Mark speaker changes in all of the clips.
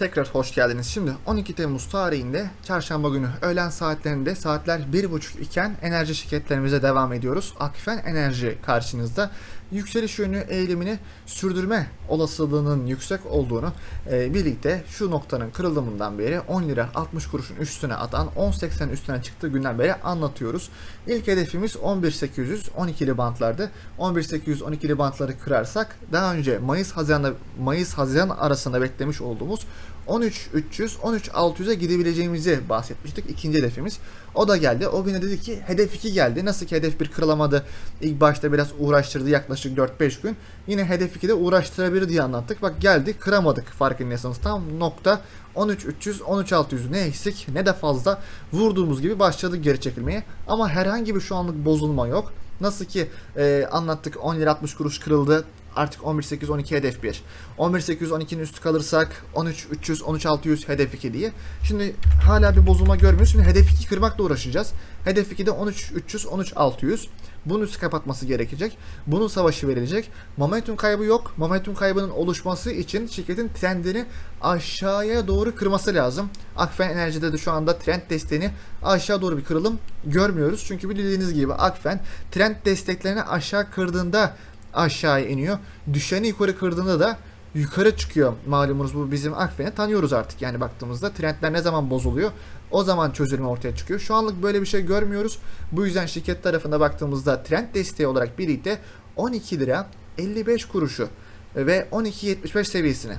Speaker 1: Tekrar hoş geldiniz. Şimdi 12 Temmuz tarihinde çarşamba günü öğlen saatlerinde saatler 1.30 iken enerji şirketlerimize devam ediyoruz. Akfen Enerji karşınızda yükseliş yönlü eğilimini sürdürme olasılığının yüksek olduğunu e, birlikte şu noktanın kırıldığından beri 10 lira 60 kuruşun üstüne atan 10.80 üstüne çıktığı günden beri anlatıyoruz. İlk hedefimiz 11.800 12'li bantlardı. 11.800 12'li bantları kırarsak daha önce Mayıs Haziran'da Mayıs Haziran arasında beklemiş olduğumuz 13.300 13.600'e gidebileceğimizi bahsetmiştik. İkinci hedefimiz. O da geldi. O güne dedi ki hedef 2 geldi. Nasıl ki hedef 1 kırılamadı. İlk başta biraz uğraştırdı yaklaşık 4-5 gün. Yine hedef 2'de uğraştırabilir diye anlattık. Bak geldi kıramadık farkındaysanız. Tam nokta 13.300 13.600 ne eksik ne de fazla vurduğumuz gibi başladı geri çekilmeye. Ama herhangi bir şu anlık bozulma yok. Nasıl ki e, anlattık 10 lira 60 kuruş kırıldı. Artık 11.812 hedef 1. 11.812'nin üstü kalırsak 13.300 13.600 hedef 2 diye. Şimdi hala bir bozulma görmüyoruz. Şimdi hedef 2 kırmakla uğraşacağız. Hedef 2'de 13.300 13.600. Bunun üstü kapatması gerekecek. Bunun savaşı verilecek. Momentum kaybı yok. Momentum kaybının oluşması için şirketin trendini aşağıya doğru kırması lazım. Akfen Enerji'de de şu anda trend desteğini aşağı doğru bir kırılım görmüyoruz. Çünkü bildiğiniz gibi Akfen trend desteklerini aşağı kırdığında aşağıya iniyor. Düşeni yukarı kırdığında da yukarı çıkıyor. Malumunuz bu bizim Akfen'i tanıyoruz artık. Yani baktığımızda trendler ne zaman bozuluyor o zaman çözülme ortaya çıkıyor. Şu anlık böyle bir şey görmüyoruz. Bu yüzden şirket tarafında baktığımızda trend desteği olarak birlikte 12 lira 55 kuruşu ve 12.75 seviyesini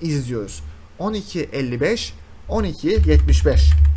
Speaker 1: izliyoruz. 12.55 12.75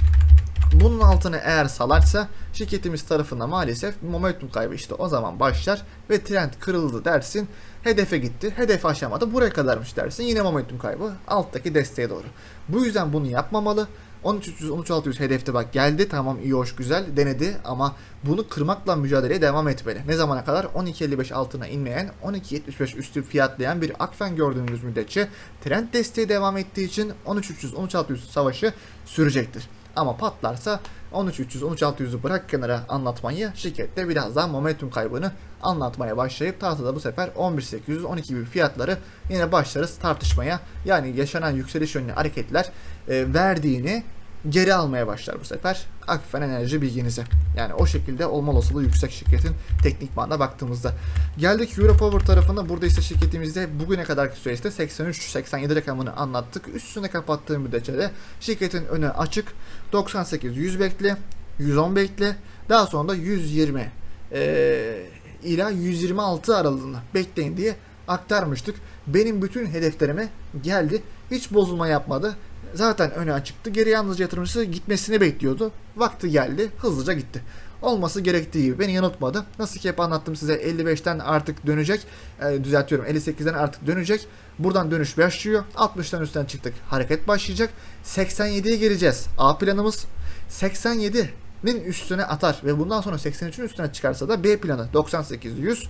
Speaker 1: bunun altını eğer salarsa şirketimiz tarafında maalesef momentum kaybı işte o zaman başlar ve trend kırıldı dersin hedefe gitti hedefi aşamadı buraya kadarmış dersin yine momentum kaybı alttaki desteğe doğru. Bu yüzden bunu yapmamalı 13.300 13.600 hedefte bak geldi tamam iyi hoş güzel denedi ama bunu kırmakla mücadeleye devam etmeli. Ne zamana kadar 12.55 altına inmeyen 12.75 üstü fiyatlayan bir Akfen gördüğümüz müddetçe trend desteği devam ettiği için 13.300 13.600 savaşı sürecektir. Ama patlarsa 13.300 13.600'ü bırak kenara anlatmayı şirkette biraz daha momentum kaybını anlatmaya başlayıp tahtada bu sefer 11.800 12 gibi fiyatları yine başlarız tartışmaya. Yani yaşanan yükseliş yönlü hareketler e, verdiğini geri almaya başlar bu sefer. Akfen Enerji bilginize. Yani o şekilde olma olasılığı yüksek şirketin teknik banda baktığımızda. Geldik Europower tarafına. Burada ise şirketimizde bugüne kadarki süreçte 83-87 rakamını anlattık. Üstüne kapattığı müddetçe de şirketin önü açık. 98 100 bekle, 110 bekle. Daha sonra da 120 ee, ila 126 aralığını bekleyin diye aktarmıştık. Benim bütün hedeflerime geldi. Hiç bozulma yapmadı. Zaten öne açıktı. Geri yalnızca yatırımcısı gitmesini bekliyordu. Vakti geldi. Hızlıca gitti. Olması gerektiği gibi beni yanıltmadı. Nasıl ki hep anlattım size 55'ten artık dönecek. E, düzeltiyorum 58'den artık dönecek. Buradan dönüş başlıyor. 60'tan üstten çıktık. Hareket başlayacak. 87'ye geleceğiz. A planımız 87'nin üstüne atar ve bundan sonra 83'ün üstüne çıkarsa da B planı 98 100.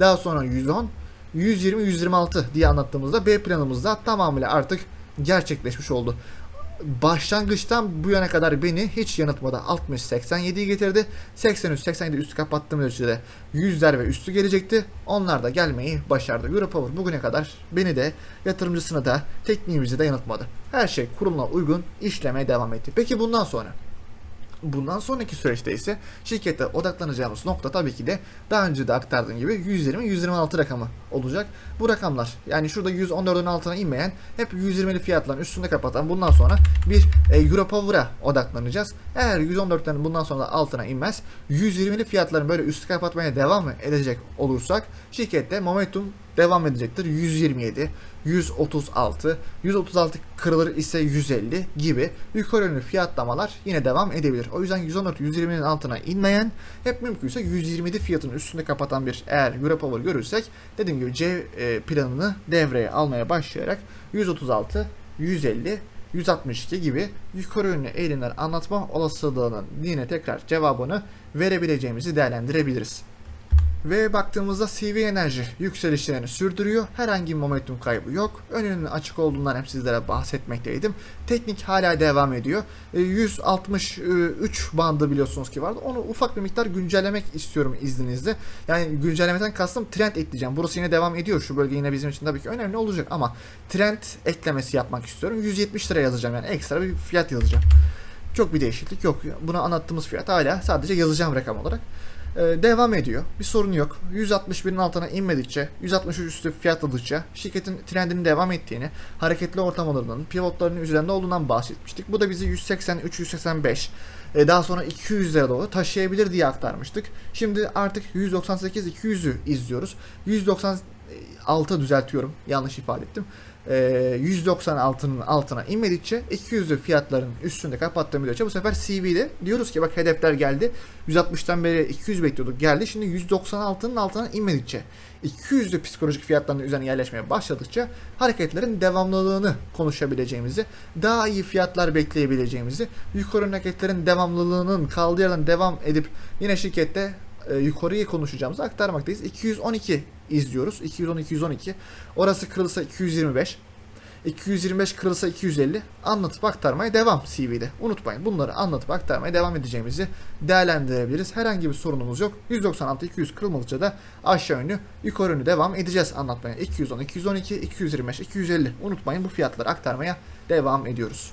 Speaker 1: Daha sonra 110 120 126 diye anlattığımızda B planımızda tamamıyla artık gerçekleşmiş oldu. Başlangıçtan bu yana kadar beni hiç yanıltmadı. 60-87'yi getirdi. 83-87 üstü kapattığım ölçüde yüzler ve üstü gelecekti. Onlar da gelmeyi başardı. Europower bugüne kadar beni de yatırımcısını da tekniğimizi de yanıltmadı. Her şey kuruluna uygun işlemeye devam etti. Peki bundan sonra? Bundan sonraki süreçte ise şirkete odaklanacağımız nokta tabii ki de daha önce de aktardığım gibi 120-126 rakamı olacak. Bu rakamlar yani şurada 114'ün altına inmeyen hep 120'li fiyatların üstünde kapatan bundan sonra bir e, Europower'a odaklanacağız. Eğer 114'lerin bundan sonra altına inmez 120'li fiyatların böyle üstü kapatmaya devam edecek olursak şirkette momentum devam edecektir. 127, 136, 136 kırılır ise 150 gibi yukarı yönlü fiyatlamalar yine devam edebilir. O yüzden 114-120'nin altına inmeyen hep mümkünse 127 fiyatın üstünde kapatan bir eğer Europower görürsek dediğim gibi C e, planını devreye almaya başlayarak 136, 150, 162 gibi yukarı yönlü eğilimler anlatma olasılığının yine tekrar cevabını verebileceğimizi değerlendirebiliriz. Ve baktığımızda CV enerji yükselişlerini sürdürüyor. Herhangi bir momentum kaybı yok. Önünün açık olduğundan hep sizlere bahsetmekteydim. Teknik hala devam ediyor. E, 163 bandı biliyorsunuz ki vardı. Onu ufak bir miktar güncellemek istiyorum izninizle. Yani güncellemeden kastım trend ekleyeceğim. Burası yine devam ediyor. Şu bölge yine bizim için tabii ki önemli olacak ama trend eklemesi yapmak istiyorum. 170 lira yazacağım yani ekstra bir fiyat yazacağım. Çok bir değişiklik yok. Buna anlattığımız fiyat hala sadece yazacağım rakam olarak. Ee, devam ediyor. Bir sorun yok. 161'in altına inmedikçe, 163 üstü fiyatladıkça şirketin trendinin devam ettiğini, hareketli ortamlarının, pivotlarının üzerinde olduğundan bahsetmiştik. Bu da bizi 183-185 e, daha sonra 200 lira doğru taşıyabilir diye aktarmıştık. Şimdi artık 198-200'ü izliyoruz. 196 düzeltiyorum. Yanlış ifade ettim. E, 196'nın altına inmedikçe 200'lü fiyatların üstünde kapattığım müddetçe bu sefer CV'de diyoruz ki bak hedefler geldi. 160'tan beri 200 bekliyorduk geldi. Şimdi 196'nın altına inmedikçe 200'lü psikolojik fiyatların üzerine yerleşmeye başladıkça hareketlerin devamlılığını konuşabileceğimizi, daha iyi fiyatlar bekleyebileceğimizi, yukarı hareketlerin devamlılığının kaldığı yerden devam edip yine şirkette e, yukarıyı konuşacağımızı aktarmaktayız. 212 izliyoruz. 210-212. Orası kırılsa 225. 225 kırılsa 250 anlatıp aktarmaya devam CV'de. Unutmayın bunları anlatıp aktarmaya devam edeceğimizi değerlendirebiliriz. Herhangi bir sorunumuz yok. 196-200 kırılmadıkça da aşağı yönlü yukarı yönlü devam edeceğiz anlatmaya. 210, 212, 225, 250 unutmayın bu fiyatları aktarmaya devam ediyoruz.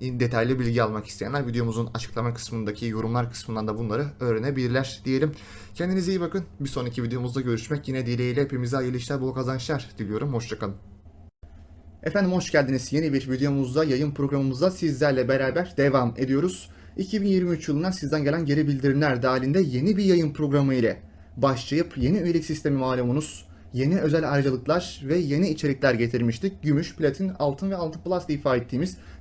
Speaker 1: detaylı bilgi almak isteyenler videomuzun açıklama kısmındaki yorumlar kısmından da bunları öğrenebilirler diyelim. Kendinize iyi bakın. Bir sonraki videomuzda görüşmek yine dileğiyle hepimize hayırlı işler, bol kazançlar diliyorum. Hoşçakalın. Efendim hoş geldiniz. Yeni bir videomuzda, yayın programımızda sizlerle beraber devam ediyoruz. 2023 yılından sizden gelen geri bildirimler dahilinde yeni bir yayın programı ile başlayıp yeni üyelik sistemi malumunuz yeni özel ayrıcalıklar ve yeni içerikler getirmiştik. Gümüş, platin, altın ve altın plus diye ifade ettiğimiz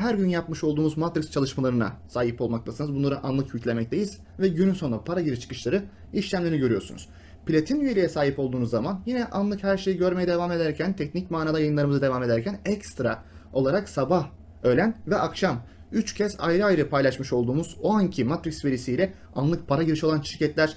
Speaker 1: her gün yapmış olduğumuz Matrix çalışmalarına sahip olmaktasınız. Bunları anlık yüklemekteyiz ve günün sonunda para giriş çıkışları işlemlerini görüyorsunuz. Platin üyeliğe sahip olduğunuz zaman yine anlık her şeyi görmeye devam ederken, teknik manada yayınlarımıza devam ederken ekstra olarak sabah, öğlen ve akşam 3 kez ayrı ayrı paylaşmış olduğumuz o anki Matrix verisiyle anlık para girişi olan şirketler